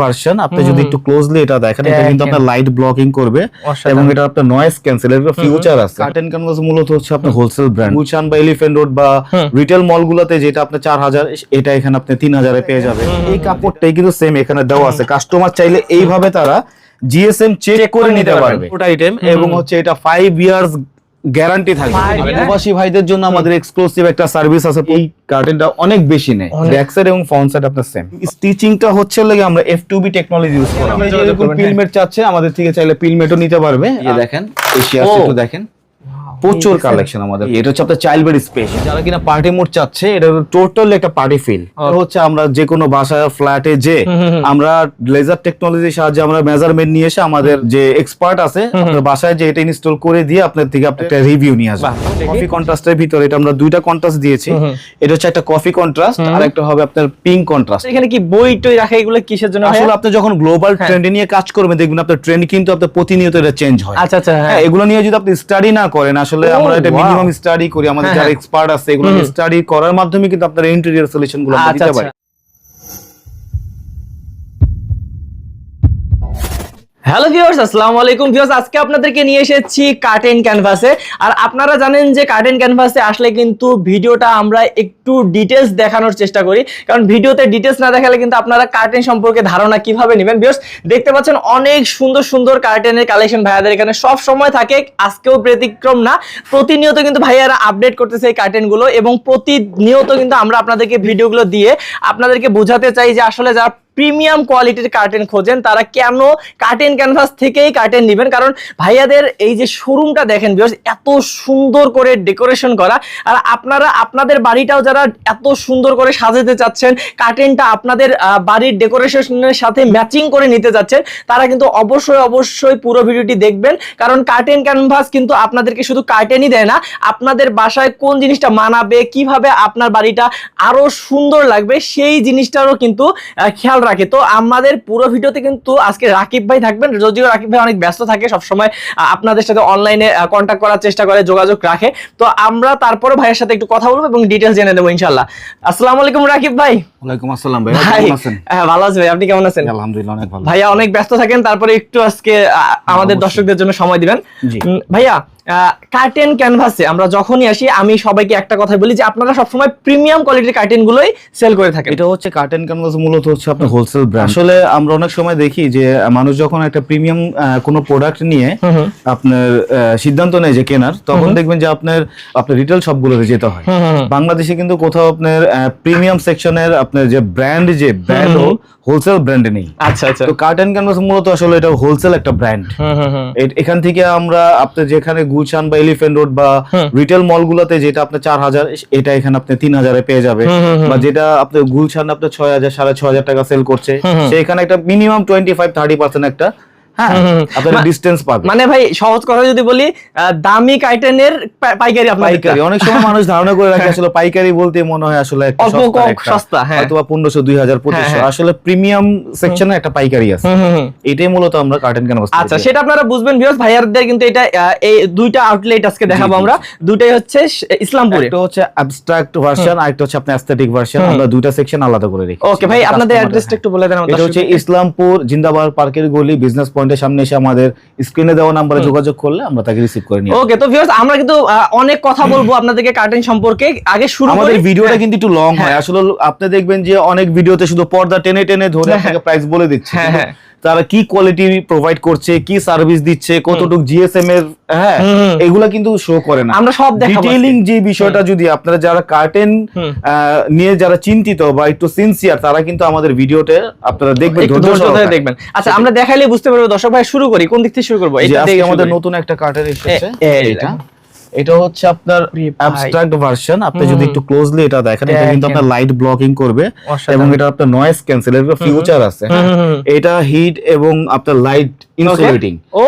Version আপনি যদি একটু ক্লোজলি এটা দেখেন এটা কিন্তু আপনার লাইট ব্লকিং করবে এবং এটা আপনার নয়েজ ক্যান্সেল এর ফিউচার আছে। কার্টেন ক্যানভাস মূলত হচ্ছে আপনার হোলসেল ব্র্যান্ড গুলশান বা এলিফ্যান্ট রোড বা রিটেল মল গুলোতে যেটা আপনার চার হাজার এটা এখানে আপনি তিন হাজারে পেয়ে যাবে এই কাপড়টাই কিন্তু সেম এখানে দেওয়া আছে। কাস্টমার চাইলে এইভাবে তারা জিএসএম চেক করে নিতে পারবে। ওটা আইটেম এবং হচ্ছে এটা ফাইভ ইয়ার্স গ্যারান্টি থাকবে। Five প্রবাসী ভাইদের জন্য আমাদের এক্সক্লুসিভ একটা সার্ভিস আছে। এই কার্টেনটা অনেক বেশি নেয়। অনেক। ব্যাক সাইড এবং ফ্রন্ট সাইড আপনার সেম স্টিচিংটা হচ্ছে লাগে আমরা F2B টেকনোলজি ইউজ করি। আমরা যদি যেরকম পিলমেট চাচ্ছে আমাদের থেকে চাইলে পিলমেটও নিতে পারবে। এই দেখেন এশিয়া। একটু দেখেন। প্রচুর কালেকশন আমাদের। এটা হচ্ছে আপনার চাইল্ড বেড স্পেস যারা কিনা পার্টি মোড চাচ্ছে এটা টোটাল একটা পার্টি ফিল হচ্ছে আমরা যে কোনো বাসায় ফ্ল্যাটে যে। আমরা লেজার টেকনোলজির সাহায্যে আমরা মেজারমেন্ট নিয়ে এসে আমাদের যে এক্সপার্ট আছে আপনার বাসায় যে এটা ইনস্টল করে দিয়ে আপনার থেকে আপনি একটা রিভিউ নিয়ে আসবেন। কফি কন্ট্রাস্টের ভিতরে এটা আমরা দুইটা কন্ট্রাস্ট দিয়েছি। এটা হচ্ছে একটা কফি কন্ট্রাস্ট আর একটা হবে আপনার পিঙ্ক কন্ট্রাস্ট এখানে কি বই টই রাখা এগুলো কিসের জন্য আসলে আপনি যখন গ্লোবাল হ্যাঁ। ট্রেন্ডে নিয়ে কাজ করবেন দেখবেন আপনার ট্রেন্ড কিন্তু আপনার প্রতিনিয়ত এটা চেঞ্জ হয়। আচ্ছা আচ্ছা হ্যাঁ। হ্যাঁ এগুলো নিয়ে যদি আপনি স্টাডি না করেন আসলে ও, আমরা এটা মিনিমাম স্টাডি করি আমাদের হ্যাঁ, যারা হ্যাঁ। এক্সপার্ট আছে এগুলো স্টাডি করার মাধ্যমে কিন্তু আপনারা ইন্টেরিয়র সলিউশনগুলো আচ্ছা দিতে আচ্ছা। পারি। হ্যালো ভিউয়ার্স আসসালামু আলাইকুম। ভিউয়ার্স আজকে আপনাদেরকে নিয়ে এসেছি কার্টেন ক্যানভাসে আর আপনারা জানেন যে কার্টেন ক্যানভাসে আসলে কিন্তু ভিডিওটা আমরা একটু ডিটেলস দেখানোর চেষ্টা করি। কারণ ভিডিওতে ডিটেলস না দেখালে কিন্তু আপনারা কার্টেন সম্পর্কে ধারণা কীভাবে নেবেন? ভিউয়ার্স দেখতে পাচ্ছেন অনেক সুন্দর সুন্দর কার্টেনের কালেকশন ভাইয়াদের এখানে। সব সময় থাকে, আজকেও ব্যতিক্রম না। প্রতিনিয়ত কিন্তু ভাইয়ারা আপডেট করতেছে এই কার্টেনগুলো এবং প্রতিনিয়ত কিন্তু আমরা আপনাদেরকে ভিডিওগুলো দিয়ে আপনাদেরকে বোঝাতে চাই যে আসলে যারা প্রিমিয়াম কোয়ালিটির কার্টেন খোঁজেন, তারা কেন কার্টেন ক্যানভাস থেকেই কার্টেন নেবেন? কারণ ভাইয়াদের এই যে শোরুমটা দেখেন ভিউয়ার্স এত সুন্দর করে ডেকোরেশন করা। আর আপনারা, আপনাদের বাড়িটাও যারা এত সুন্দর করে সাজাতে চাচ্ছেন কার্টেনটা আপনাদের বাড়ির ডেকোরেশনের সাথে ম্যাচিং করে নিতে যাচ্ছেন তারা কিন্তু অবশ্যই অবশ্যই পুরো ভিডিওটি দেখবেন। কারণ কার্টেন ক্যানভাস কিন্তু আপনাদেরকে শুধু কার্টেনই দেয় না, আপনাদের বাসায় কোন জিনিসটা মানাবে, কীভাবে আপনার বাড়িটা আরও সুন্দর লাগবে, সেই জিনিসটারও কিন্তু খেয়াল রাখে। তো আমাদের পুরো ভিডিওতে কিন্তু আজকে রাকিব ভাই থাকবেন। যদিও রাকিব ভাই অনেক ব্যস্ত থাকে সবসময় আপনাদের সাথে অনলাইনে কন্ট্যাক্ট করার চেষ্টা করে যোগাযোগ রাখে। তো আমরা তারপরে ভাইয়ের সাথে একটু কথা বলব এবং ডিটেলস জেনে নেব ইনশাল্লাহ আসসালামু আলাইকুম রাকিব ভাই। ওয়ালাইকুম আসসালাম ভাই কেমন আছেন? হ্যাঁ, ভালো আছি ভাই আপনি কেমন আছেন? আলহামদুলিল্লাহ অনেক ভালো। ভাইয়া অনেক ব্যস্ত থাকেন তারপরে একটু আজকে আমাদের দর্শকদের জন্য সময় দিবেন। জি। ভাইয়া কার্টেন ক্যানভাসে আমরা যখনই আসি আমি সবাইকে একটা কথা বলি যে আপনারা সবসময় প্রিমিয়াম কোয়ালিটির কার্টেন গুলোই সেল করে থাকেন। এটা হচ্ছে কার্টেন ক্যানভাস মূলত হচ্ছে আপনার হোলসেল ব্র্যান্ড আসলে আমরা অনেক সময় দেখি যে মানুষ যখন একটা প্রিমিয়াম কোনো প্রোডাক্ট নিয়ে। আপনার সিদ্ধান্ত নেয় যে কেনার তখন দেখবেন যে আপনার আপনার রিটেল শপগুলোতে যেতে হয়। বাংলাদেশে কিন্তু কোথাও আপনার প্রিমিয়াম সেকশনের আপনার যে ব্র্যান্ড যে ব্র্যান্ড হোলসেল ব্র্যান্ড নেই। আচ্ছা আচ্ছা। তো কার্টেন ক্যানভাস মূলত আসলে এটা হোলসেল একটা ব্র্যান্ড। এখান থেকে আমরা আপনার যেখানে গুলশান বা এলিফেন্ট রোড বা রিটেল মলগুলোতে যেটা আপনার চার হাজার এটা এখানে আপনি তিন হাজারে পেয়ে যাবে। বা যেটা আপনার গুলশান আপনার ছয় হাজার সাড়ে ছয় হাজার টাকা সেল করছে। সেখানে একটা minimum twenty five thirty percent একটা হ্যাঁ। আপনার ডিস্টেন্স মানে ভাই সহজ কথা যদি বলি দামি কার্টেনের পা- পাইকারি আপনার পাইকারি। অনেক সময় মানুষ ধারণা করে রাখে আসলে পাইকারি বলতে মনে হয় আসলে অল্প সস্তা কম সস্তা, হ্যাঁ। হয়তো বা পনেরোশো দুই হাজার পঁচিশশো। হ্যাঁ। আসলে প্রিমিয়াম সেকশনে একটা পাইকারি আছে। এটাই মূলত আমরা কার্টেন কেন আচ্ছা সেটা আপনারা বুঝবেন ভিউয়ার্স ভাইয়ারদের কিন্তু এটা এই দুইটা আউটলেট আজকে দেখাবো আমরা। দুইটাই হচ্ছে ইসলামপুরে। একটা হচ্ছে অ্যাবস্ট্রাক্ট ভার্সন আর একটা হচ্ছে আপনার অ্যাস্থেটিক ভার্সন আমরা দুইটা সেকশন আলাদা করে রেখেছি। ওকে ভাই আপনাদের অ্যাড্রেসটা একটু বলে দেন আমাদের এটা হচ্ছে ইসলামপুর জিন্দাবাদ পার্কের গলি বিজনেস পয়েন্টের সামনে এসে আমাদের স্ক্রিনে দেওয়া নাম্বারে যোগাযোগ করলে আমরা তাকে রিসিভ করে নিই ওকে তো ভিউয়ার্স আমরা কিন্তু অনেক কথা বলব আপনাদেরকে কার্টেন সম্পর্কে। আগে শুরু আমাদের ভিডিওটা হ্যাঁ। কিন্তু একটু লং হয়। আসলে আপনি দেখবেন যে অনেক ভিডিওতে শুধু পর্দা টেনে টেনে ধরে হ্যাঁ, আপনাকে প্রাইস বলে দিচ্ছে। হ্যাঁ, হ্যাঁ। তারা কি কোয়ালিটি প্রোভাইড করছে কি সার্ভিস দিচ্ছে কতটুকু জিএসএম এর হ্যাঁ। এগুলা কিন্তু শো করে না। আমরা সব ডিটেইলিং যে বিষয়টা যদি আপনারা যারা কার্টেন। নিয়ে যারা চিন্তিত বা একটু সিনসিয়ার তারা কিন্তু আমাদের ভিডিওতে আপনারা দেখবেন ধৈর্য ধরে দেখবেন। আচ্ছা আমরা দেখাইলে বুঝতে পারব দর্শক ভাই শুরু করি কোন দিক থেকে শুরু করব? যে এটা আমাদের নতুন একটা কার্টেন এসেছে এটা। এটা হচ্ছে আপনার। অ্যাবস্ট্রাক্ট ভার্সন আপনি যদি একটু ক্লোজলি এটা দেখেন এটা কিন্তু আপনার লাইট ব্লকিং করবে এবং এটা আপনার নয়েজ ক্যান্সেল এর ফিউচার আছে। এটা হিট এবং আপনার লাইট ইনসুলেটিং ও।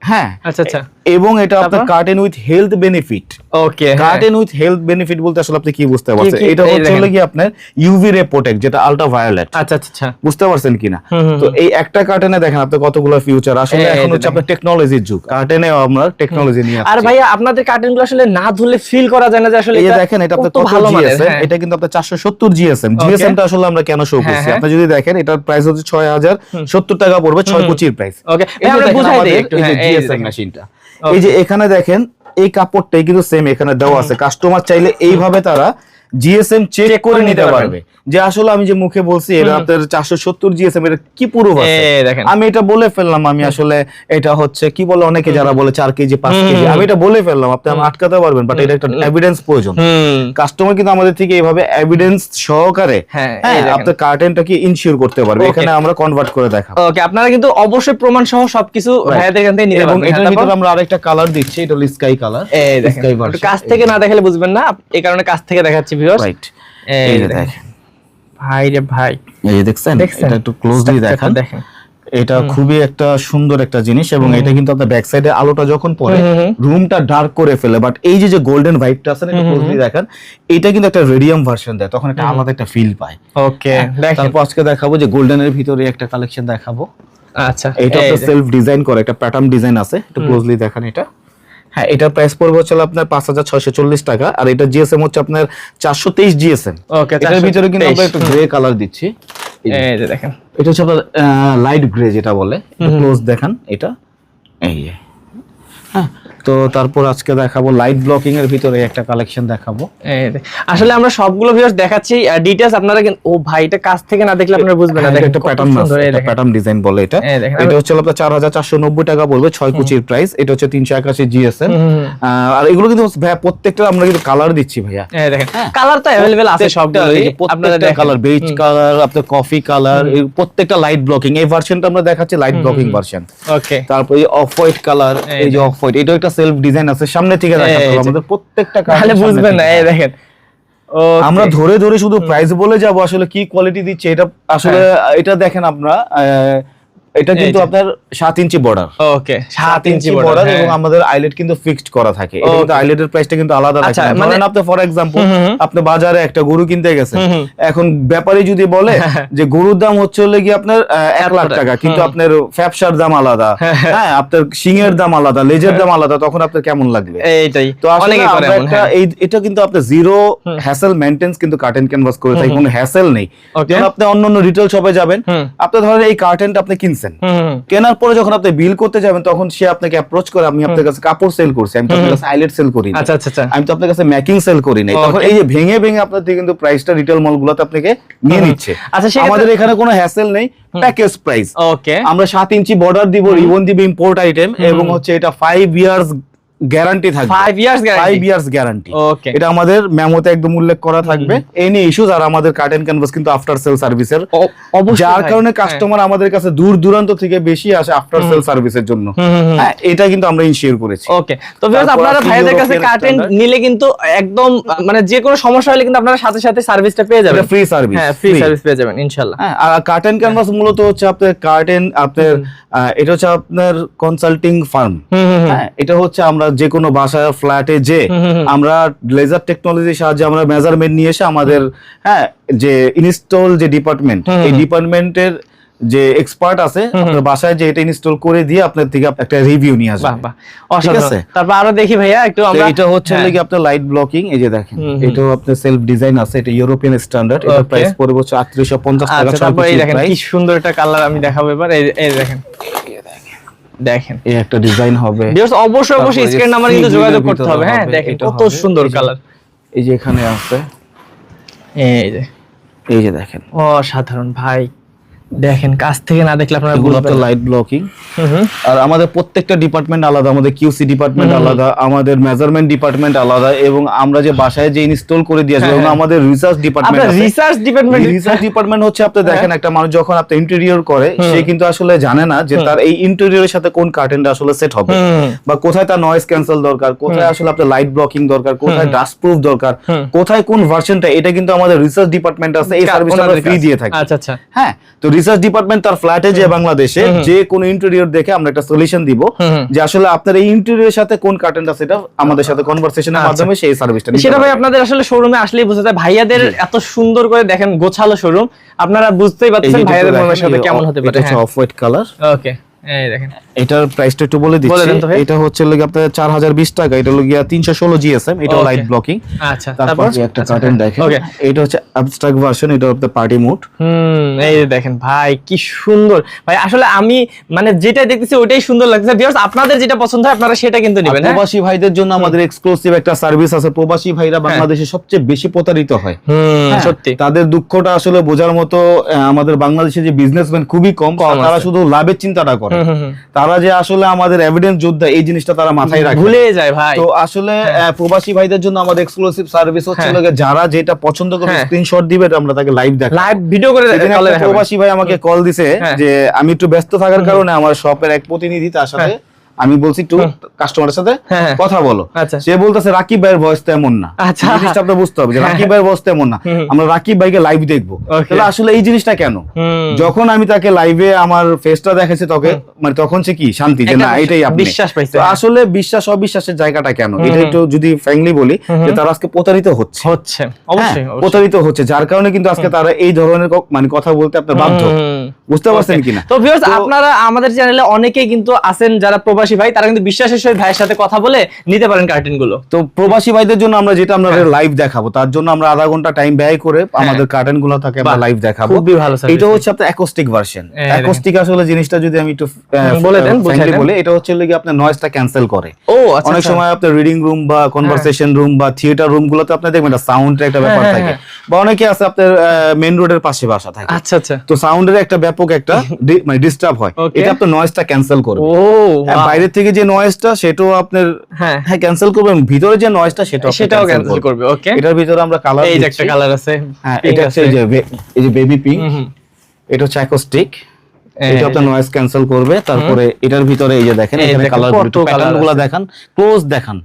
হ্যাঁ। আচ্ছা আচ্ছা। এবং এটা আপনার? Curtain with health benefit okay curtain with health benefit বলতে আসলে আপনি কি বুঝতে পারছেন? এটা হচ্ছে হলো কি আপনার ইউভি রে প্রোটেক্ট যেটা আলট্রা ভায়োলেট আচ্ছা আচ্ছা। বুঝতে পারছেন কিনা? তো এই একটা কার্টেনে দেখেন আপনি কতগুলো ফিউচার আসলে এখন হচ্ছে আপনার টেকনোলজির যুগ। কার্টেনে আমরা টেকনোলজি নিয়ে আর ভাইয়া আপনাদের কার্টেনগুলো আসলে না ধুলে ফিল করা যায় না যে আসলে এই এটা দেখেন এটা আপনার কত ভালো জিএসএম হ্যাঁ। এটা কিন্তু আপনার 470 জিএসএম জিএসএম টা আসলে আমরা কেন শো হ্যাঁ, করছি? হ্যাঁ। আপনি যদি দেখেন এটার প্রাইস হচ্ছে 6070 টাকা পড়বে 625 প্রাইস ওকে আমরা বুঝাই দিই এই যে এই যে জিএসএম মেশিনটা এই যে এখানে দেখেন এই কাপড়টাই কিন্তু সেম এখানে দেওয়া আছে। কাস্টমার চাইলে এইভাবে তারা জিএসএম চেক করে নিতে পারবে। যে আসলে আমি যে মুখে বলছি এটা আপনার 470 জিএসএম এটা কি পুরো আছে? দেখেন। আমি এটা বলে ফেললাম আমি আসলে এটা হচ্ছে কি বলে অনেকে যারা বলে চার কেজি পাঁচ কেজি আমি এটা বলে ফেললাম আপনি আমার আটকাতে পারবেন বাট এটা একটা এভিডেন্স প্রয়োজন। কাস্টমার কিন্তু আমাদের থেকে এইভাবে এভিডেন্স সহকারে হ্যাঁ, হ্যাঁ। আপনার কার্টেনটাকে ইনশিওর করতে পারবে? এখানে আমরা কনভার্ট করে দেখাবো। ওকে আপনারা কিন্তু অবশ্যই প্রমাণ সহ সবকিছু ভাইয়াদের এখান থেকে নিতে এবং পারবেন। এটার হ্যাঁ, ভিতরে আমরা আরেকটা কালার দিচ্ছি এটা হলো স্কাই কালার এই দেখেন। কাছ থেকে না দেখালে বুঝবেন না এই কারণে কাছ থেকে দেখাচ্ছি ভিউয়ার্স রাইট এই যে দেখেন। ভাই রে ভাই। এই যে দেখছেন? এটা একটু ক্লোজলি দেখান। দেখেন। এটা খুবই একটা সুন্দর একটা জিনিস এবং এটা কিন্তু আপনার ব্যাক সাইডে আলোটা যখন পড়ে রুমটা ডার্ক করে ফেলে। বাট এই যে যে গোল্ডেন ভাইবটা আছে না ক্লোজলি দেখেন এটা কিন্তু একটা রেডিয়াম ভার্সন দেয়। তখন একটা আলাদা একটা ফিল পায়। ওকে হ্যাঁ, তারপর আজকে দেখাবো যে গোল্ডেনের ভিতরে একটা কালেকশন দেখাবো। আচ্ছা এটা। সেলফ ডিজাইন করে একটা প্যাটার্ন ডিজাইন আছে। একটু ক্লোজলি দেখেন এটা। হ্যাঁ এটার প্রাইস পড়বে হচ্ছে আপনার পাঁচ হাজার ছয়শো চল্লিশ টাকা আর এটা জিএসএম হচ্ছে আপনার চারশো তেইশ জিএসএম ওকে এটার ভিতরে কিন্তু আমরা একটু গ্রে কালার দিচ্ছি। এই যে। দেখেন। এটা হচ্ছে আপনার লাইট গ্রে যেটা বলে ক্লোজ দেখান এটা। এই যে। হ্যাঁ তো তারপর আজকে দেখাবো লাইট ব্লকিং এর ভিতরে একটা কালেকশন দেখাবো এই যে। আসলে আমরা সবগুলো ভিউয়ার্স দেখাচ্ছি ডিটেইলস আপনারা কিন্তু ও ভাই এটা কাছ থেকে না দেখলে আপনারা বুঝবেন না হ্যাঁ, দেখেন এটা কত প্যাটার্ন সুন্দর, এই আছে দেখেন। প্যাটার্ন ডিজাইন বলে এটা এই দেখেন, এটা হচ্ছে আপনার চার হাজার চারশো নব্বই টাকা পড়বে ছয় কুচির প্রাইস এটা হচ্ছে তিনশো একাশি জিএসএম হুম। আর এগুলো কিন্তু ভাইয়া প্রত্যেকটা আমরা কিন্তু কালার দিচ্ছি ভাইয়া এই দেখেন কালার তো अवेलेबल আছে সবগুলো আপনারা প্রত্যেকটা দেখেন কালার বেজ কালার আপনার কফি কালার প্রত্যেকটা লাইট ব্লকিং এই ভার্সনটা আমরা দেখাচ্ছি লাইট ব্লকিং ভার্সন ওকে তারপর এই অফ হোয়াইট কালার এই এই যে অফ হোয়াইট এটা একটা সেলফ ডিজাইন আছে সামনে থেকে দেখাতে হবে আমাদের প্রত্যেকটা তাহলে বুঝবেন না এই দেখেন। আমরা ধরে ধরে শুধু প্রাইস বলে যাব আসলে কি কোয়ালিটি দিচ্ছে এটা আসলে এটা দেখেন আপনারা আহ, এটা হ্যাঁ। কিন্তু আপনার সাত ইঞ্চি বর্ডার ওকে সাত ইঞ্চি বর্ডার বর্ডার এবং আমাদের আইলেট কিন্তু ফিক্সড করা থাকে। এটা কিন্তু আইলেটের প্রাইসটা কিন্তু আলাদা আচ্ছা, রাখে মানে- আপনি ফর এক্সাম্পল। আপনি বাজারে একটা গরু কিনতে গেছেন। এখন ব্যাপারী যদি বলে যে গরুর দাম হচ্ছে হলে কি আপনার এক লাখ টাকা। কিন্তু আপনার ফ্যাপসার দাম আলাদা। হ্যাঁ, হ্যাঁ। হ্যাঁ আপনার শিঙের দাম আলাদা লেজের দাম আলাদা তখন আপনার কেমন লাগবে? এইটাই। তো আসলে আমরা একটা হ্যাঁ। এই এটা কিন্তু আপনার জিরো হ্যাসেল মেইনটেন্স কিন্তু কার্টেন ক্যানভাস করে থাকি কোনো হ্যাসেল নেই। যখন আপনি অন্য অন্য রিটেল শপে যাবেন। আপনি ধরেন এই কার্টেনটা আপনি কিনছেন। হুম, কেনার পরে যখন আপনি বিল করতে যাবেন তখন সে আপনাকে অ্যাপ্রোচ করে আমি আপনার কাছে কাপড় সেল করছি আমি তো আপনার কাছে আইলেট সেল করি আচ্ছা আচ্ছা আচ্ছা। আমি তো আপনার কাছে মেকিং সেল করি নাই তখন এই যে ভেঙে ভেঙে আপনার কিন্তু প্রাইসটা রিটেল মল গুলোতে আপনাকে নিয়ে নিচ্ছে। আচ্ছা, সে আমাদের এখানে কোনো হ্যাসেল নেই প্যাকেজ প্রাইস ওকে আমরা সাত ইঞ্চি বর্ডার দিব রিবন দিব ইম্পোর্ট আইটেম এবং হচ্ছে এটা ফাইভ ইয়ার্স গ্যারান্টি থাকবে। 5 years five guarantee years guarantee okay এটা আমাদের মেমোতে একদম উল্লেখ করা থাকবে। এনি ইস্যুস আর আমাদের কার্টেন ক্যানভাস কিন্তু আফটার সেল সার্ভিসের যার কারণে হ্যাঁ। কাস্টমার আমাদের কাছে দূর দূরান্ত থেকে বেশি আসে আফটার সেল সার্ভিসের জন্য। হ্যাঁ এটা কিন্তু আমরা ইনশিওর করেছি। ওকে তো ভিউয়ার্স আপনারা ভাইদের কাছে কার্টেন নিলে কিন্তু একদম মানে যে কোনো সমস্যা হলে কিন্তু আপনারা সাথে সাথে সার্ভিসটা পেয়ে যাবেন। ফ্রি সার্ভিস হ্যাঁ ফ্রি সার্ভিস পেয়ে যাবেন ইনশাআল্লাহ। হ্যাঁ আর কার্টেন ক্যানভাস মূলত হচ্ছে আপনার কার্টেন আপনার এটা হচ্ছে আপনার কনসাল্টিং ফার্ম। হ্যাঁ এটা হচ্ছে আমরা যে কোনো বাসায় ফ্ল্যাটে যে। আমরা লেজার টেকনোলজির সাহায্যে আমরা মেজারমেন্ট নিয়ে এসে আমাদের হ্যাঁ যে ইনস্টল যে ডিপার্টমেন্ট এই। ডিপার্টমেন্টের যে এক্সপার্ট আছে আপনার বাসায় যে এটা ইনস্টল করে দিয়ে আপনার থেকে একটা রিভিউ নিয়ে আসবে অসাধারণ আছে? তারপর আরও দেখি ভাইয়া একটু আমরা এটা হচ্ছে হ্যাঁ। লাগি আপনার লাইট ব্লকিং এই যে দেখেন। এটাও আপনার সেলফ ডিজাইন আছে এটা ইউরোপিয়ান স্ট্যান্ডার্ড এটা. প্রাইস পড়বে হচ্ছে আটত্রিশশো পঞ্চাশ টাকা আচ্ছা তারপর এই দেখেন কি সুন্দর একটা কালার আমি দেখাবো এবার এই দেখেন দেখেন। এই একটা ডিজাইন হবে। ভিউয়ার্স অবশ্যই অবশ্যই স্ক্রিন নাম্বার কিন্তু যোগাযোগ করতে হবে। হ্যাঁ দেখেন কত সুন্দর কালার এই যে এখানে আছে। এই যে। এই যে দেখেন। অসাধারণ ভাই। দেখেন কাছ থেকে না দেখলে আপনারা এগুলো আপনার না। Light blocking. আর আমাদের প্রত্যেকটা ডিপার্টমেন্ট আলাদা আমাদের কিউসি ডিপার্টমেন্ট আলাদা আমাদের মেজারমেন্ট ডিপার্টমেন্ট আলাদা এবং আমরা যে বাসায় যে ইনস্টল করে দিয়ে আসব হ্যাঁ, এবং হ্যাঁ। আমাদের research department research department research department হচ্ছে আপনি দেখেন একটা মানুষ যখন আপনি ইন্টেরিয়র করে সে কিন্তু আসলে জানে না যে তার এই ইন্টেরিয়রের সাথে কোন কার্টেনটা আসলে সেট হবে। বা কোথায় তার নয়েজ ক্যান্সেল দরকার কোথায় আসলে আপনার লাইট ব্লকিং দরকার কোথায় ডাস্ট প্রুফ দরকার কোথায় কোন ভার্সনটা এটা কিন্তু আমাদের রিসার্চ ডিপার্টমেন্ট আছে এই সার্ভিস আমরা ফ্রি দিয়ে থাকি। আচ্ছা আচ্ছা। হ্যাঁ তো রিসার্চ ডিপার্টমেন্ট তার ফ্ল্যাটে যে বাংলাদেশে যে কোন ইন্টেরিয়র দেখে আমরা একটা সলিউশন দিব যে আসলে আপনার এই ইন্টেরিয়রের সাথে কোন কার্টেনটা সেটা আমাদের সাথে কনভারসেশনের আচ্ছা। মাধ্যমে সেই সার্ভিসটা সেটা ভাই আপনাদের আসলে শোরুমে আসলেই বোঝা যায়। ভাইয়াদের এত সুন্দর করে দেখেন গোছালো শোরুম আপনারা বুঝতেই পারছেন ভাইয়াদের মনের সাথে কেমন হতে পারে। এটা এটা অফ হোয়াইট কালার ওকে এই দেখেন। এটার প্রাইসটা একটু বলে দিচ্ছি। এটা হচ্ছে লাগে আপনার 4020 টাকা। এটা হলো 316 জিএসএম এটা লাইট ব্লকিং আচ্ছা তারপর একটা কার্টেন দেখেন। এটা হচ্ছে অ্যাবস্ট্রাক্ট ভার্সন এটা পার্টি মোড হুম এই দেখেন ভাই কি সুন্দর। ভাই আসলে আমি মানে যেটা দেখতেছি ওটাই সুন্দর লাগতেছে। ভিউয়ার্স আপনাদের যেটা পছন্দ হয় আপনারা সেটা কিন্তু নেবেন হ্যাঁ? প্রবাসী ভাইদের জন্য আমাদের এক্সক্লুসিভ একটা সার্ভিস আছে। প্রবাসী ভাইরা বাংলাদেশে সবচেয়ে বেশি প্রতারিত হয়। হুম হ্যাঁ, সত্যি। তাদের দুঃখটা আসলে বোঝার মতো আমাদের বাংলাদেশে যে বিজনেসম্যান খুবই কম তারা শুধু লাভের চিন্তাটা করে। হুম। তারা যে আসলে আমাদের এভিডেন্স যোদ্ধা এই জিনিসটা তারা মাথায় রাখে ভুলে যায় ভাই। তো আসলে আহ, প্রবাসী ভাইদের জন্য আমাদের এক্সক্লুসিভ সার্ভিস হচ্ছে হ্যাঁ। যারা যেটা পছন্দ করবে হ্যাঁ। স্ক্রিনশট দিবে এটা আমরা তাকে লাইভ দেখাবো। লাইভ ভিডিও করে প্রবাসী ভাই আমাকে কল দিছে হ্যাঁ। যে আমি একটু ব্যস্ত থাকার কারণে আমার শপের এক প্রতিনিধি তার সাথে আমি বলছি একটু কাস্টমারের সাথে হ্যাঁ। কথা বলো। আচ্ছা। সে বলতেছে রাকিব ভাইয়ের ভয়েস তো এমন না। আচ্ছা। জিনিসটা বুঝতে হবে যে হ্যাঁ। রাকিব ভাইয়ের ভয়েস তো এমন না আমরা রাকিব ভাইকে লাইভ দেখব। তাহলে আসলে এই জিনিসটা কেন? যখন আমি তাকে লাইভে আমার ফেসটা দেখাচ্ছি তোকে মানে তখন সে কি? শান্তি যে না এটাই আপনি। বিশ্বাস পাইছে, হ্যাঁ। আসলে বিশ্বাস অবিশ্বাসের জায়গাটা কেন? এটা একটু যদি ফ্র্যাঙ্কলি বলি যে তারা আজকে প্রতারিত হচ্ছে। হচ্ছে। অবশ্যই হ্যাঁ, প্রতারিত হচ্ছে যার কারণে কিন্তু আজকে তারা এই ধরনের মানে কথা বলতে আপনার বাধ্য। বুঝতে পারছেন কিনা? তো ভিউয়ার্স আপনারা আমাদের চ্যানেলে অনেকেই কিন্তু আছেন যারা প্রবাসী ভাই তারা কিন্তু বিশ্বাসের সহিত ভাইয়ের সাথে কথা বলে নিতে পারেন কার্টেনগুলো। তো প্রবাসী ভাইদের জন্য আমরা যেটা আমরা হ্যাঁ। লাইভ দেখাবো তার জন্য আমরা আধা ঘণ্টা টাইম ব্যয় করে আমাদের কার্টেনগুলো থাকে আমরা লাইভ দেখাবো। খুবই ভালো service। এটা হচ্ছে আপনার অ্যাকোস্টিক ভার্সন অ্যাকোস্টিক আসলে জিনিসটা যদি আমি একটু বলে দেন, বুঝাই। বলি এটা হচ্ছে লেগে আপনার নয়েজটা ক্যান্সেল করে। ও আচ্ছা অনেক আচ্ছা। সময় আপনার রিডিং রুম বা কনভারসেশন রুম বা থিয়েটার রুম গুলোতে আপনি দেখবেন সাউন্ডের একটা ব্যাপার হ্যাঁ, থাকে। হ্যাঁ, বা অনেকে আছে আপনার মেন রোডের পাশে বাসা থাকে। আচ্ছা আচ্ছা। তো সাউন্ডের একটা ব্যাপক একটা মানে ডিস্টার্ব হয়। এটা আপনার নয়েজটা ক্যান্সেল করবে। ও হ্যাঁ, wow। থেকে যে নয়েজটা সেটাও আপনার হ্যাঁ। হ্যাঁ ক্যান্সেল করবে এবং ভিতরে যে নয়েজটা সেটাও সেটাও ক্যান্সেল করবে। ওকে এটার ভিতরে আমরা কালার এই যে একটা কালার আছে হ্যাঁ এটা হচ্ছে আছে। এই যে এই যে বেবি পিঙ্ক। এটা হচ্ছে অ্যাকোস্টিক এটা আপনার নয়েজ ক্যান্সেল করবে। তারপরে এটার ভিতরে এই যে দেখেন এখানে কালার কত colour প্যাটার্নগুলো দেখান ক্লোজ দেখান।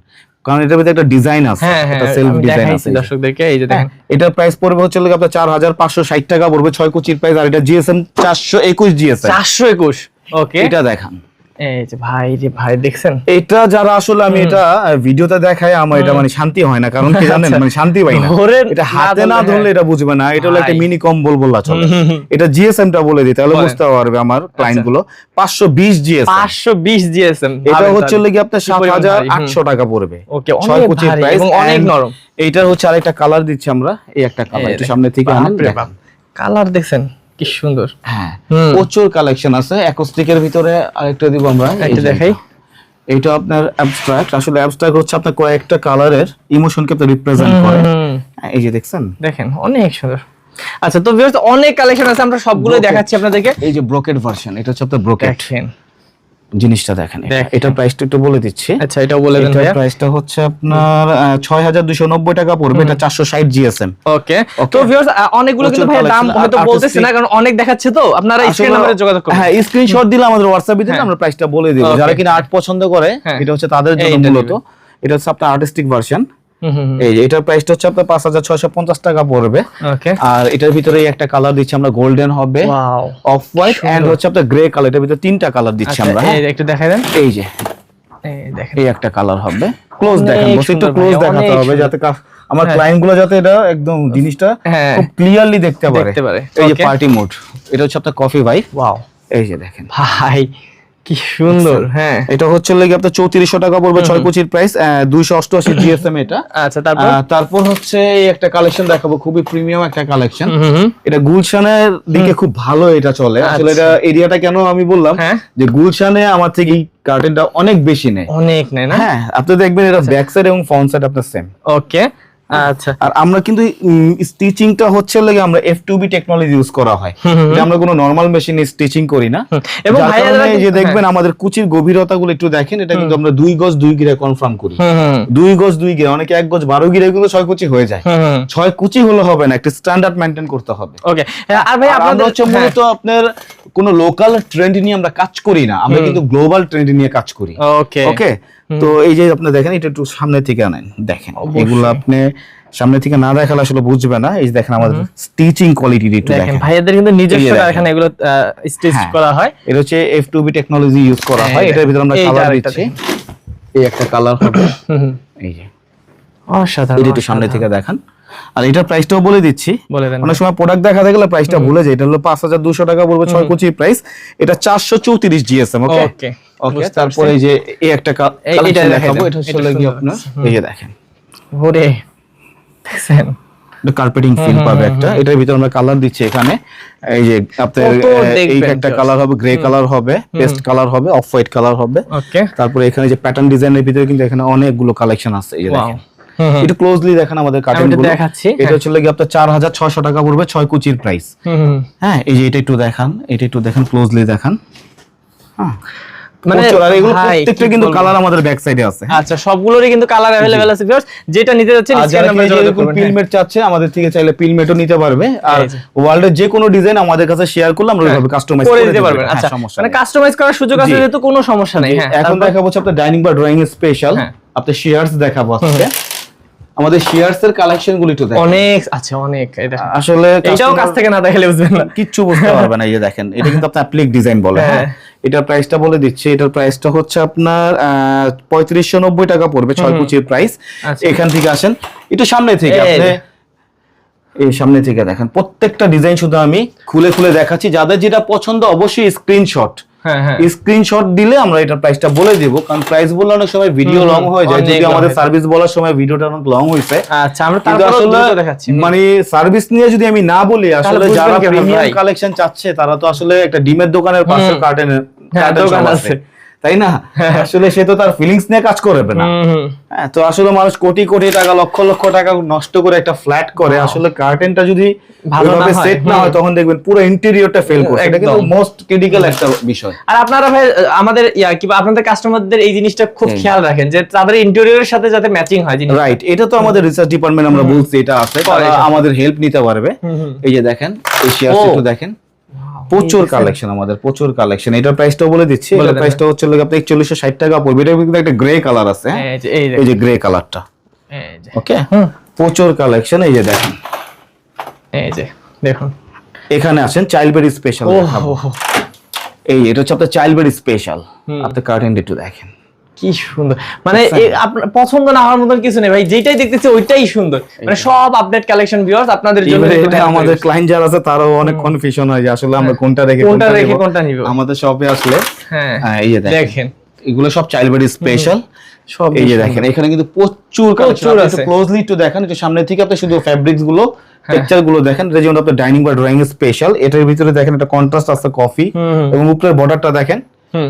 কারণ এটার ভিতরে একটা ডিজাইন আছে হ্যাঁ হ্যাঁ একটা সেলফ ডিজাইন দেখাইছি আছে। দর্শকদেরকে এই যে হ্যাঁ, দেখেন। এটার প্রাইস পড়বে হচ্ছে লোক আপনার চার হাজার পাঁচশো ষাট টাকা পড়বে ছয় কুচির প্রাইস আর এটা জিএসএম চারশো একুশ জিএসএম চারশো একুশ ওকে এটা দেখান। এই যে ভাই রে ভাই দেখছেন? এটা যারা আসলে আমি এটা ভিডিওতে দেখাই আমার এটা মানে শান্তি হয় না কারণ কি জানেন আচ্ছা। মানে শান্তি পাই না। এটা হাতে না ধরলে, ধরলে। এটা বুঝবে না এটা হলো একটা মিনি কম্বল বললা চলে। এটা জিএসএম টা বলে দিই তাহলে বুঝতে পারবে আমার ক্লায়েন্টগুলো পাঁচশো বিশ জিএসএম পাঁচশো বিশ জিএসএম এটা হচ্ছে লেগে আপনার সাত পরিমাণ হাজার ভারী, হুম। আটশো টাকা পড়বে। ওকে ছয় অনেক ভারী এবং অনেক নরম। এইটার হচ্ছে আরেকটা কালার দিচ্ছি আমরা এই একটা কালার একটু সামনে থেকে দেখেন। কি সুন্দর। হ্যাঁ প্রচুর কালেকশন আছে। অ্যাকোস্টিকের ভিতরে আরেকটা দিব আমরা। একটা দেখাই। এটা। এটা আপনার অ্যাবস্ট্রাক্ট আসলে অ্যাবস্ট্রাক্ট হচ্ছে আপনার কয়েকটা কালারের ইমোশনকে তো রিপ্রেজেন্ট করে। এই যে দেখছেন? দেখেন অনেক সুন্দর। আচ্ছা তো ভিউয়ার্স অনেক কালেকশন আছে। আমরা সবগুলো দেখাচ্ছি আপনাদেরকে। এই যে ব্রোকেট ভার্সন এটা হচ্ছে আপনার ব্রোকেট জিনিসটা দেখেন এটা। প্রাইসটা একটু বলে দিচ্ছি। আচ্ছা এটা বলে দেন ভাইয়া। প্রাইসটা হচ্ছে আপনার ছয় হাজার দুশো নব্বই টাকা পড়বে। এটা চারশো ষাট জিএসএম ওকে। তো ভিউয়ার্স অনেকগুলো কিন্তু প্রচুর ভাই দাম হয়তো বলতেছি না কারণ অনেক দেখাচ্ছে তো। আপনারা স্ক্রিন নম্বরে যোগাযোগ করুন। হ্যাঁ স্ক্রিনশট দিলে আমাদের হোয়াটসঅ্যাপে দিলে। আমরা প্রাইসটা বলে দিব. যারা কিনা আর্ট পছন্দ করে হ্যাঁ। এটা হচ্ছে তাদের জন্য মূলত। এটা হচ্ছে আপনার আর্টিস্টিক ভার্সন এই যে এটার প্রাইসটা হচ্ছে আপনার পাঁচ হাজার ছয়শো পঞ্চাশ টাকা পড়বে। আর এটার ভিতরে একটা কালার দিচ্ছি আমরা গোল্ডেন হবে। অফ হোয়াইট এন্ড হচ্ছে আপনার গ্রে কালার এটার ভিতরে তিনটা কালার দিচ্ছি আমরা হ্যাঁ? একটু দেখাই দেন। এই যে এই একটা কালার হবে। ক্লোজ দেখেন বসে একটু ক্লোজ দেখাতে হবে যাতে আমার হ্যাঁ। ক্লায়েন্টগুলো যাতে এটা একদম জিনিসটা হ্যাঁ। খুব ক্লিয়ারলি দেখতে পারে। এই যে পার্টি মোড এটা হচ্ছে আপনার কফি ভাই। ওয়াও এই যে দেখেন। ভাই কি সুন্দর হ্যাঁ। এটা হচ্ছে লেগে আপনার চৌত্রিশশো টাকা পড়বে ছয় কুচির প্রাইস দুইশো অষ্টআশি জিএসএম এটা। আচ্ছা তারপর? তারপর হচ্ছে এই একটা কালেকশন দেখাবো খুবই প্রিমিয়াম একটা কালেকশন। এটা গুলশানের দিকে খুব ভালো এটা চলে। আসলে আচ্ছা। এটা এরিয়াটা কেন আমি বললাম হ্যাঁ। যে গুলশানে আমার থেকে এই কার্টেনটা অনেক বেশি নেয়। অনেক নেই না? হ্যাঁ আপনি দেখবেন এটা ব্যাক সাইড এবং ফ্রন্ট সাইড আপনার সেম ওকে আচ্ছা। আর আমরা কিন্তু স্টিচিংটা হচ্ছে লাগে আমরা F two B technology use করা হয়। যে আমরা কোনো নর্মাল মেশিনে স্টিচিং করি না। এবং যে দেখবেন আমাদের কুচির গভীরতা গুলো একটু দেখেন এটা কিন্তু আমরা দুই গজ দুই গিরে কনফার্ম করি। দুই গজ দুই গিরে অনেকে এক গজ বারো গিরে কিন্তু ছয় কুচি হয়ে যায়। ছয় কুচি হলে হবে না একটা স্ট্যান্ডার্ড মেনটেন করতে হবে। ওকে আর ভাই আপনাদের হচ্ছে হ্যাঁ। মূলত আপনার কোন লোকাল ট্রেন্ড নিয়ে আমরা কাজ করি না। আমরা কিন্তু গ্লোবাল ট্রেন্ড নিয়ে কাজ করি। ওকে ওকে তো এই যে আপনি দেখেন এটা একটু সামনে থেকে আনেন দেখেন। এগুলো আপনি সামনে থেকে না দেখালে আসলে বুঝবে না। এই যে দেখেন আমাদের স্টিচিং কোয়ালিটি একটু দেখেন ভাইয়াদের কিন্তু নিজস্ব। কারখানা এগুলো স্টিচ হ্যাঁ। করা হয়। এটা হচ্ছে F two B technology use করা হ্যাঁ, হয়। এটার ভিতরে আমরা কালার দিচ্ছি। এই একটা কালার হবে। এই যে। অসাধারণ এটা একটু সামনে থেকে দেখান। আর এটার প্রাইসটাও বলে দিচ্ছি। অনেক সময় প্রোডাক্ট দেখাতে গেলে প্রাইসটা ভুলে যায়। এটা হলো পাঁচ হাজার দুশো টাকা পড়বে ছয় কুচির প্রাইস এটা চারশো চৌত্রিশ জিএসএম ওকে ওকে তারপরে যে এই একটা কা- এটা দেখাবো এটা হলো গিয়ে আপনার এই যে দেখেন। ওরে দেখছেন এটা কার্পেটিং ফিল পাবে একটা। এটার ভিতরে আমরা কালার দিচ্ছি এখানে। এই যে আপনার এই একটা কালার হবে গ্রে কালার হবে পেস্ট কালার হবে অফ হোয়াইট কালার হবে তারপরে এখানে যে প্যাটার্ন ডিজাইনের ভিতরে কিন্তু এখানে অনেকগুলো কালেকশন আছে এই যে দেখেন। একটু ক্লোজলি দেখেন আমাদের কার্টেন এটা গুলো দেখাচ্ছি, এটা হ্যাঁ। হচ্ছে লাগি আপনার চার হাজার ছয়শো টাকা পড়বে ছয় কুচির প্রাইস হ্যাঁ এই যে এটা একটু দেখান এটা একটু দেখেন ক্লোজলি দেখান হ্যাঁ মানে প্রচুর, আর এগুলো ভাই, প্রত্যেকটা কি কিন্তু বলবো? কালার আমাদের ব্যাক সাইডে আছে আচ্ছা সবগুলোরই কিন্তু কালার अवेलेबल আছে ভিউয়ার্স যেটা নিতে যাচ্ছেন আর স্ক্রিন যারা নাম্বার যোগাযোগ করবেন হ্যাঁ। পিলমেট চাচ্ছে আমাদের থেকে চাইলে পিলমেটও নিতে পারবে আর এই যে। ওয়ার্ল্ডের যে কোনো ডিজাইন আমাদের কাছে শেয়ার করলে আমরা ওইভাবে কাস্টমাইজ করে দিতে পারবেন আচ্ছা সমস্যা মানে নেই। কাস্টমাইজ করার সুযোগ আছে জি। যেহেতু কোনো সমস্যা নেই হ্যাঁ এখন তারপর- দেখাবো হচ্ছে আপনার ডাইনিং বা ড্রয়িং স্পেশাল হ্যাঁ। আপনার শেয়ারস দেখাবো আজকে আমাদের শেয়ারস এর কালেকশন গুলি দেখেন। অনেক আছে অনেক। এটা আসলে এটাও কাছ থেকে না দেখালে বুঝবেন না। কিচ্ছু বুঝতে পারবে না এই যে দেখেন এটা কিন্তু আপনার অ্যাপ্লিক ডিজাইন বলে হ্যাঁ? এটার প্রাইসটা বলে দিচ্ছি এটার প্রাইসটা হচ্ছে আপনার পঁয়ত্রিশশো নব্বই টাকা পড়বে ছয় কুচির প্রাইস আচ্ছা। এখান থেকে আসেন একটু সামনে থেকে এই আপনি এই সামনে থেকে দেখেন প্রত্যেকটা ডিজাইন শুধু আমি খুলে খুলে দেখাচ্ছি। যাদের যেটা পছন্দ অবশ্যই স্ক্রিনশট হ্যাঁ হ্যাঁ স্ক্রিনশট দিলে আমরা এটা প্রাইসটা বলে দেব। কারণ প্রাইস বললে অনেক সময় ভিডিও লং হয়ে যায়। যদি আমাদের সার্ভিস বলার সময় ভিডিওটা অনেক লং হয়েছে আচ্ছা আমরা তারপর আসলে দেখাচ্ছি। মানে সার্ভিস নিয়ে যদি আমি না বলি আসলে যারা প্রিমিয়াম কালেকশন চাচ্ছে তারা তো আসলে একটা ডিমের দোকানের পাশে। কার্টেনের হ্যাঁ, কার্টেন আছে। তাই না? আসলে সে তো তার ফিলিংস নিয়ে কাজ করবে না। হ্যাঁ, তো আসলে মানুষ কোটি কোটি টাকা লক্ষ লক্ষ টাকা নষ্ট করে একটা ফ্ল্যাট করে। আসলে কার্টেনটা যদি ভালো না ভালোভাবে হয়, সেট না হয় তখন দেখবেন পুরো ইন্টেরিয়রটা ফেল করছে। এটা কিন্তু মোস্ট ক্রিটিক্যাল একটা বিষয়। আর আপনারা ভাই আমাদের ইয়া কিংবা আপনাদের কাস্টমারদের এই জিনিসটা খুব খেয়াল রাখেন যে তাদের ইন্টেরিয়রের সাথে যাতে ম্যাচিং হয় জিনিস রাইট এটা তো আমাদের রিসার্চ ডিপার্টমেন্ট আমরা বলছি এটা আছে। করে। আমাদের হেল্প নিতে পারবে। এই যে দেখেন এই শেয়ার ও। দেখেন। প্রচুর কালেকশন আমাদের প্রচুর কালেকশন এটার প্রাইসটাও বলে দিচ্ছি এটার প্রাইসটা হচ্ছে লোক আপনি একচল্লিশশো ষাট টাকা পড়বে। এটা কিন্তু একটা গ্রে কালার আছে হ্যাঁ? এই যে গ্রে কালারটা এই যে ওকে হুম। প্রচুর কালেকশন এই যে দেখেন। এই যে দেখুন। এখানে আছেন চাইল্ড বেড স্পেশাল এই এটা হচ্ছে আপনার চাইল্ড বেরি স্পেশাল আপনি কার্টেন একটু দেখেন। কি সুন্দর। মানে আপনার পছন্দ না হওয়ার মতন কিছু নেই ভাই যেটাই দেখতেছি ওইটাই সুন্দর। মানে সব আপডেট কালেকশন ভিউয়ার্স আপনাদের জন্য এটা আমাদের ক্লায়েন্ট যারা আছে তারাও অনেক কনফিউশন হয় যে আসলে আমরা কোনটা রেখে কোনটা রেখে কোনটা নিব। আমাদের শপে আসলে হ্যাঁ। হ্যাঁ, এই যে দেখেন। এগুলো সব চাইল্ড স্পেশাল সব এই যে দেখেন এখানে কিন্তু প্রচুর আছে। ক্লোজলি একটু দেখেন একটু সামনে থেকে আপনি শুধু ফ্যাব্রিক্সগুলো হ্যাঁ। টেক্সচারগুলো দেখেন। এটা যেমন আপনার ডাইনিং বা ড্রয়িং স্পেশাল এটার ভিতরে দেখেন একটা কন্ট্রাস্ট আছে কফি। এবং উপরের বর্ডারটা দেখেন।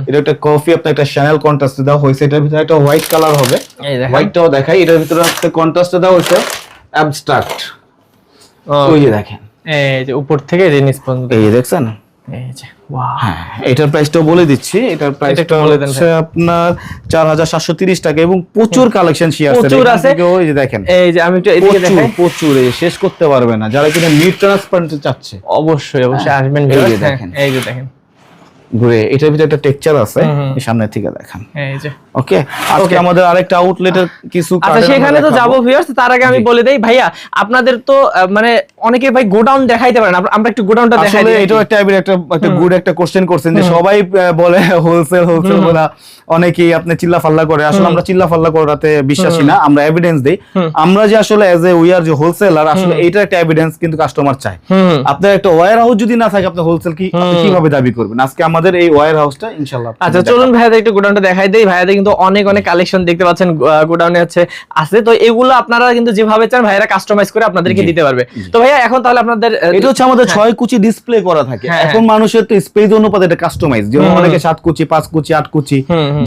এটা একটা কফি আপনার একটা শ্যানেল কন্ট্রাস্ট দেওয়া হয়েছে। এটার ভিতরে একটা হোয়াইট কালার হবে। হোয়াইটটাও দেখাই। এটার ভিতরে একটা কন্ট্রাস্ট দেওয়া হয়েছে। অ্যাবস্ট্রাক্ট ওই যে দেখেন। এই যে উপর থেকে পর্যন্ত। এই দেখছেন? এই যে হ্যাঁ এটার প্রাইসটাও বলে দিচ্ছি। এটার প্রাইসটা বলে দেন আপনার চার হাজার সাতশো তিরিশ টাকা এবং প্রচুর কালেকশন শেয়ার প্রচুর আছে। ওই যে দেখেন। এই যে আমি একটু এদিকে প্রচুর দেখাই। প্রচুর এই শেষ করতে পারবে না। যারা কিনা মিড ট্রান্সপারেন্ট চাচ্ছে। অবশ্যই অবশ্যই আসবেন এই যে হ্যাঁ, দেখেন। এই যে দেখেন। ঘুরে এটার ভিতরে একটা টেক্সচার আছে সামনে থেকে দেখান। এই যে। ওকে আজকে আমাদের আরেকটা আউটলেটের কিছু আচ্ছা সেখানে তো। যাব ভিউয়ার্স তার আগে আমি বলে দেই ভাইয়া আপনাদের তো মানে অনেকে ভাই গোডাউন দেখাইতে পারেন আমরা- আমরা একটু গোডাউনটা দেখাই আসলে এটাও একটা একটা একটা গুড একটা কোশ্চেন করছেন যে সবাই বলে হোলসেল হোলসেল বলা অনেকেই আপনি চিল্লা ফাল্লা করে আসলে আমরা চিল্লা ফাল্লা করাতে বিশ্বাসী না আমরা এভিডেন্স দেই। আমরা যে আসলে এজ এ উই আর যে হোলসেলার আসলে এটা একটা এভিডেন্স কিন্তু কাস্টমার চায়। আপনার একটা ওয়্যার হাউস যদি না থাকে আপনি হোলসেল কি কীভাবে দাবি করবেন? আজকে আমাদের এই ওয়্যার হাউসটা ইনশাআল্লাহ আচ্ছা চলুন ভাইয়াদের একটু গোডাউনটা দেখাই দেই। ভাইয়াদের কিন্তু অনেক অনেক কালেকশন দেখতে পাচ্ছেন গোডাউনে হচ্ছে আছে। তো এগুলো আপনারা কিন্তু যেভাবে চান ভাইয়ারা কাস্টমাইজ করে আপনাদেরকে দিতে পারবে। তো ভাইয়া এখন তাহলে আপনাদের এটা হচ্ছে আমাদের ছয় কুচি ডিসপ্লে করা থাকে। হ্যাঁ, এখন মানুষের তো স্পেস অনুপাতে এটা কাস্টমাইজ যেমন অনেকে সাত কুচি পাঁচ কুচি আট কুচি।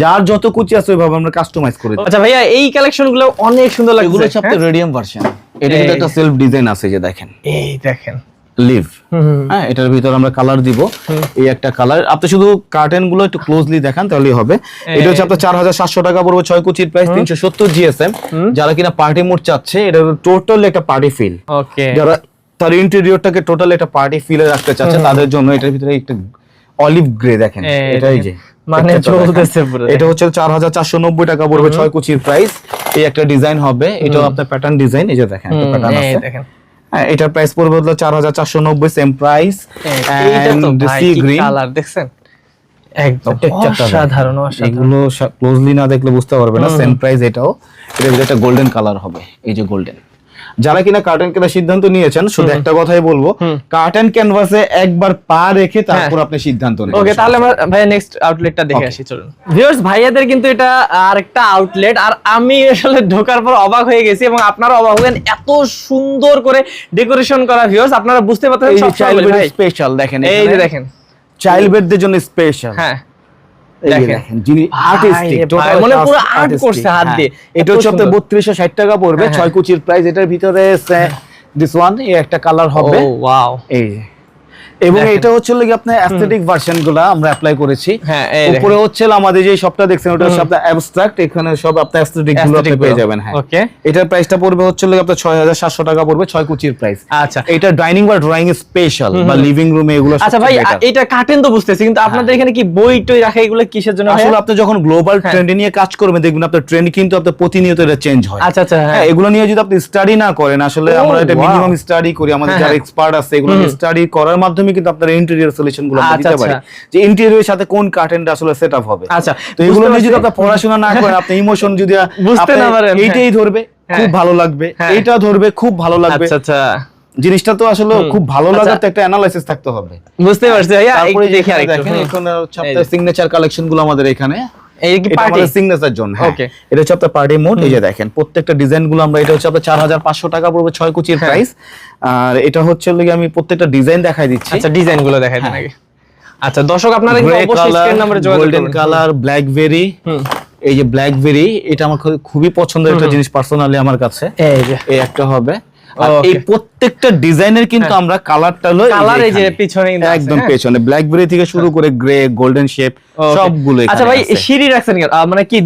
যার যত কুচি আছে ওইভাবে আমরা কাস্টমাইজ করে দিই। আচ্ছা ভাইয়া এই কালেকশনগুলো অনেক সুন্দর লাগছে। এগুলো আপনার রেডিয়াম ভার্সন এটা কিন্তু একটা সেলফ ডিজাইন আছে যে দেখেন। এই দেখেন। লিভ। হ্যাঁ এটার ভিতর আমরা কালার দিব। এই একটা কালার আপনি শুধু কার্টেনগুলো একটু ক্লোজলি দেখান তাহলেই হবে। এটা হচ্ছে আপনার চার হাজার সাতশো টাকা পড়বে ছয় কুচির প্রাইস তিনশো সত্তর জিএসএম যারা কিনা পার্টি মোড চাচ্ছে এটা টোটাল একটা পার্টি ফিল যারা তার ইন্টেরিয়রটাকে টোটাল একটা পার্টি ফিলে রাখতে চাচ্ছে তাদের জন্য এটার ভিতরে একটা অলিভ গ্রে দেখেন। এটাই যে মানে। চলতেছে পুরো। এটা হচ্ছে চার হাজার চারশো নব্বই টাকা পড়বে ছয় কুচির প্রাইস এই একটা ডিজাইন হবে এটাও আপনার প্যাটার্ন ডিজাইন এই যে দেখেন প্যাটার্ন আছে। দেখেন। এটার প্রাইস পড়বে হলো চার হাজার চারশো নব্বই same price sea green colour দেখছেন? একদম অসাধারণ এগুলো ক্লোজলি না দেখলে বুঝতে পারবে না সেম প্রাইস এটাও। এটা একটা গোল্ডেন কালার হবে এই যে গোল্ডেন যারা কিনা কার্টেন কেনার সিদ্ধান্ত নিয়েছেন শুধু একটা কথাই বলব কার্টেন ক্যানভাসে একবার পা রেখে তারপর আপনি সিদ্ধান্ত নেবেন। ওকে তাহলে আমরা ভাইয়া নেক্সট আউটলেটটা দেখে আসি চলুন। ভিউয়ার্স ভাইয়াদের কিন্তু এটা আরেকটা আউটলেট আর আমি আসলে ঢোকার পর অবাক হয়ে গেছি এবং আপনারা অবাক হবেন এত সুন্দর করে ডেকোরেশন করা ভিউয়ার্স আপনারা বুঝতে পারতেন এই সব স্পেশাল দেখেন এই যে দেখেন। চাইল্ড বেডদের জন্য স্পেশাল হ্যাঁ এই যে দেখেন। দেখেন যিনি আর্টিস্টিক রে ভাই, মানে পুরো art করছে হাত দিয়ে। হ্যাঁ। এটা হচ্ছে এত আপনার বত্রিশশো ষাট টাকা পড়বে হ্যাঁ, ছয় কুচির প্রাইস এটার ভিতরে দিস ওয়ান এই একটা কালার হবে ওয়াও এই। এবং এটা হচ্ছে লাগে আপনার অ্যাস্থেটিক ভার্সনগুলা আমরা অ্যাপ্লাই করেছি। হ্যাঁ, উপরে হচ্ছে আমাদের যে শপটা দেখছেন ওটা আপনার অ্যাবস্ট্রাক্ট এখানে সব আপনার অ্যাস্থেটিকগুলো আপনি পেয়ে যাবেন হ্যাঁ। Okay. এটার প্রাইসটা পড়বে হচ্ছে লাগে আপনার ছয় হাজার সাতশো টাকা পড়বে ছয় কুচির প্রাইস আচ্ছা। এটা ডাইনিং বা ড্রয়িং স্পেশাল বা লিভিং রুমে এগুলো আচ্ছা ভাই এটা কাটেন তো বুঝতেছি কিন্তু আপনাদের এখানে কি বই টই রাখা এগুলো কিসের জন্য আসলে আপনি যখন গ্লোবাল হ্যাঁ। ট্রেন্ড নিয়ে কাজ করবেন দেখবেন আপনার ট্রেন্ড কিন্তু আপনার প্রতিনিয়ত এটা চেঞ্জ হয়। আচ্ছা আচ্ছা হ্যাঁ। হ্যাঁ এগুলো নিয়ে যদি আপনি স্টাডি না করেন আসলে আমরা এটা মিনিমাম স্টাডি করি আমাদের হ্যাঁ, যারা হ্যাঁ। এক্সপার্ট আছে এগুলো স্টাডি করার মাধ্যমে কিন্তু আপনার ইন্টেরিয়র সলিউশনগুলো আচ্ছা, দিতে পারি। আচ্ছা। যে ইন্টেরিয়রের সাথে কোন কার্টেনটা আসলে সেট আপ হবে? আচ্ছা তো এগুলো নিয়ে যদি আপনি পড়াশোনা না করেন আপনি ইমোশন যদি বুঝতে না পারেন, এইটাই ধরবে হ্যাঁ। খুব ভালো লাগবে। এটা ধরবে খুব ভালো লাগবে। আচ্ছা আচ্ছা। জিনিসটা তো আসলে খুব ভালো আচ্ছা। লাগার তো একটা অ্যানালাইসিস থাকতে হবে। বুঝতে পারছি ভাইয়া তারপরে দেখি আরেকটা আরেকটু এখানে হচ্ছে আপনার সিগনেচার কালেকশনগুলো আমাদের এখানে। এই কি এটা পার্টি সিগনেচার জন্য হ্যাঁ। এটা হচ্ছে আপনার পার্টি মোড এই যে দেখেন প্রত্যেকটা ডিজাইন আমরা এটা হচ্ছে আপনার চার হাজার পাঁচশো টাকা পড়বে ছয় কুচির হ্যাঁ। প্রাইস আর এটা হচ্ছে লেগে আমি প্রত্যেকটা ডিজাইন দেখাই দিচ্ছি। আচ্ছা দেখাই দেন হ্যাঁ। আগে। আচ্ছা দর্শক আপনারা কিন্তু অবশ্যই কালার স্ক্রিন নম্বরে যোগাযোগ গোল্ডেন কালার ব্ল্যাকবেরি এই যে ব্ল্যাকবেরি এটা আমার খুবই পছন্দের একটা জিনিস পার্সোনালি আমার কাছে। এই যে। এই একটা হবে. এই প্রত্যেকটা ডিজাইনের কিন্তু আমরা কালারটা হলো কালার এই যে পিছনে কিন্তু একদম হ্যাঁ? পেছনে। ব্ল্যাকবেরি থেকে শুরু করে গ্রে গোল্ডেন শেপ. সবগুলো আচ্ছা ভাই সিঁড়ি রাখছেন কেন? মানে কি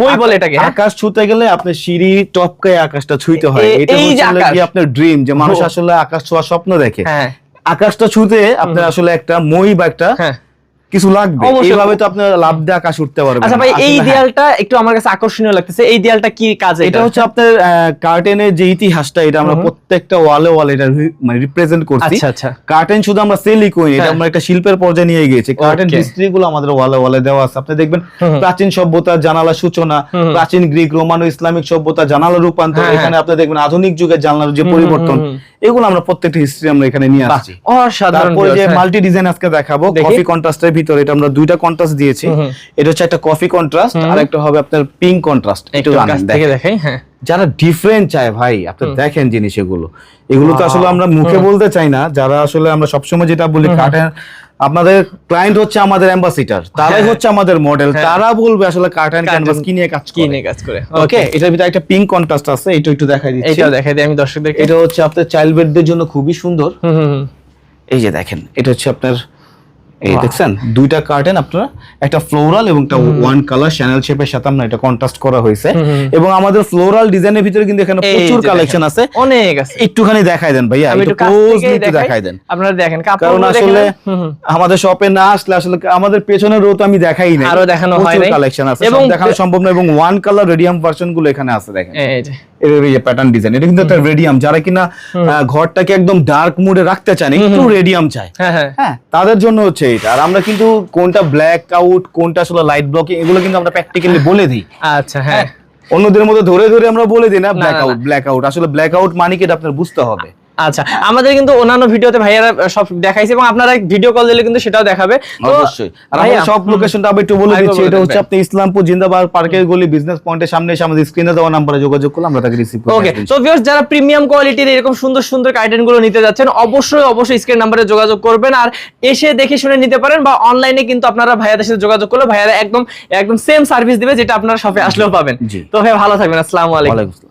মই বলে এটাকে হ্যাঁ? আকাশ ছুঁতে গেলে আপনার সিঁড়ি টপকায় আকাশটা ছুঁইতে হয়। এটা হচ্ছে। গিয়ে আপনার ড্রিম যে মানুষ আসলে আকাশ ছোঁয়ার স্বপ্ন দেখে। হ্যাঁ। আকাশটা ছুঁতে আপনার আসলে একটা মই বা একটা হ্যাঁ। কিছু লাগবে। এইভাবে তো আপনার লাভ দিয়ে আকাশ উঠতে পারবে আচ্ছা ভাই এই হ্যাঁ। দেয়ালটা একটু আমার কাছে আকর্ষণীয় লাগতেছে। এই দেয়ালটা কি কাজে এটা হচ্ছে আপনার কার্টেনের যে ইতিহাসটা এটা আমরা প্রত্যেকটা ওয়ালে ওয়ালে এটা মানে রিপ্রেজেন্ট করছি। আচ্ছা আচ্ছা। কার্টেন শুধু আমরা সেলই করি এটা হ্যাঁ। আমরা একটা শিল্পের পর্যায়ে নিয়ে গিয়েছি। কার্টেন. হিস্ট্রি গুলো আমাদের ওয়ালে ওয়ালে দেওয়া আছে। আপনি দেখবেন প্রাচীন সভ্যতার জানালা সূচনা প্রাচীন গ্রিক রোমান ও ইসলামিক সভ্যতা জানালা রূপান্তর হ্যাঁ, এখানে আপনি দেখবেন আধুনিক যুগের জানালার যে পরিবর্তন এগুলো আমরা প্রত্যেকটা হিস্ট্রি আমরা এখানে নিয়ে আসছি। অসাধারণ তারপরে যে। মাল্টি ডিজাইন আজকে দেখাবো দেখি। কফি কন্ট্রাস্টের ভিতরে এটা আমরা দুইটা কন্ট্রাস্ট দিয়েছি। এটা হচ্ছে একটা কফি কন্ট্রাস্ট আর একটা হবে আপনার পিঙ্ক কন্ট্রাস্ট একটু থেকে দেখাই হ্যাঁ। যারা ডিফারেন্ট চায় ভাই আপনি দেখেন জিনিস এগুলো। এগুলো তো আসলে আমরা মুখে বলতে চাই না যারা আসলে আমরা সবসময় যেটা বলি কাঠের আপনাদের ক্লায়েন্ট হচ্ছে আমাদের অ্যাম্বাসিডার তারাই। হচ্ছে আমাদের মডেল হ্যাঁ। তারা বলবে আসলে অ্যান্ড ক্যানভাস কি নিয়ে কাজ কি নিয়ে কাজ করে। ওকে এটার ভিতরে একটা পিঙ্ক কন্ট্রাস্ট আছে এটা একটু দেখাই দিচ্ছি। এইটাও দেখাই দিই আমি দর্শকদেরকে। এটা হচ্ছে আপনার চাইল্ড বেডদের জন্য খুবই সুন্দর। হুম হুম। এই যে দেখেন এটা হচ্ছে আপনার এই। দেখছেন? দুইটা কার্টেন আপনারা একটা ফ্লোরাল এবং একটা ওয়ান কালার চ্যানেল শেপের সাথে আমরা এটা কন্ট্রাস্ট করা হয়েছে। এবং আমাদের ফ্লোরাল ডিজাইনের ভিতরে কিন্তু এখানে প্রচুর কালেকশন আছে। অনেক আছে। একটুখানি দেখাই দেন ভাইয়া একটু ক্লোজলি একটু দেখাই। দেন। আপনারা দেখেন কারণ আসলে আমাদের শপে না আসলে আসলে আমাদের পেছনের রো তো আমি দেখাই নাই। আরও দেখানো হয় নাই। কালেকশন আছে এবং দেখানো সম্ভব না এবং ওয়ান কালার রেডিয়াম ভার্সনগুলো এখানে আছে দেখেন। এই যে। এর এই প্যাটার্ন ডিজাইন এটা কিন্তু একটা রেডিয়াম যারা কিনা ঘরটাকে একদম ডার্ক মুডে রাখতে চান একটু রেডিয়াম চায়। হ্যাঁ হ্যাঁ। হ্যাঁ তাদের জন্য হচ্ছে এটা। আর আমরা কিন্তু কোনটা ব্ল্যাক আউট কোনটা আসলে লাইট ব্লকিং এগুলো কিন্তু আমরা প্র্যাকটিক্যালি বলে দিই। আচ্ছা হ্যাঁ। অন্যদের মধ্যে ধরে ধরে আমরা বলে দিই না না, ব্ল্যাক আউট ব্ল্যাক আউট আসলে ব্ল্যাক আউট মানে কি এটা আপনার বুঝতে হবে। আচ্ছা আমাদের কিন্তু অন্যান্য ভিডিওতে ভাইয়ারা সব দেখাইছে এবং আপনারা ভিডিও কল দিলে কিন্তু সেটাও দেখাবে অবশ্যই আর সব লোকেশনটা আবার একটু বলে দিচ্ছি এটা হচ্ছে আপনি ইসলামপুর জিন্দাবাদ পার্কের গলি বিজনেস পয়েন্টের সামনে এসে আমাদের স্ক্রিনে দেওয়া নাম্বারে যোগাযোগ করলে আমরা তাকে রিসিভ করে ওকে। তো ভিউয়ার্স যারা প্রিমিয়াম কোয়ালিটির এরকম সুন্দর সুন্দর কার্টেনগুলো নিতে যাচ্ছেন অবশ্যই অবশ্যই স্ক্রিন নাম্বারে যোগাযোগ করবেন আর এসে দেখে শুনে নিতে পারেন বা অনলাইনে কিন্তু আপনারা ভাইয়াদের সাথে যোগাযোগ করলে ভাইয়ারা একদম একদম সেম সার্ভিস দিবে যেটা আপনারা শপে আসলেও পাবেন। তো ভাই ভালো থাকবেন আসসালামু আলাইকুম।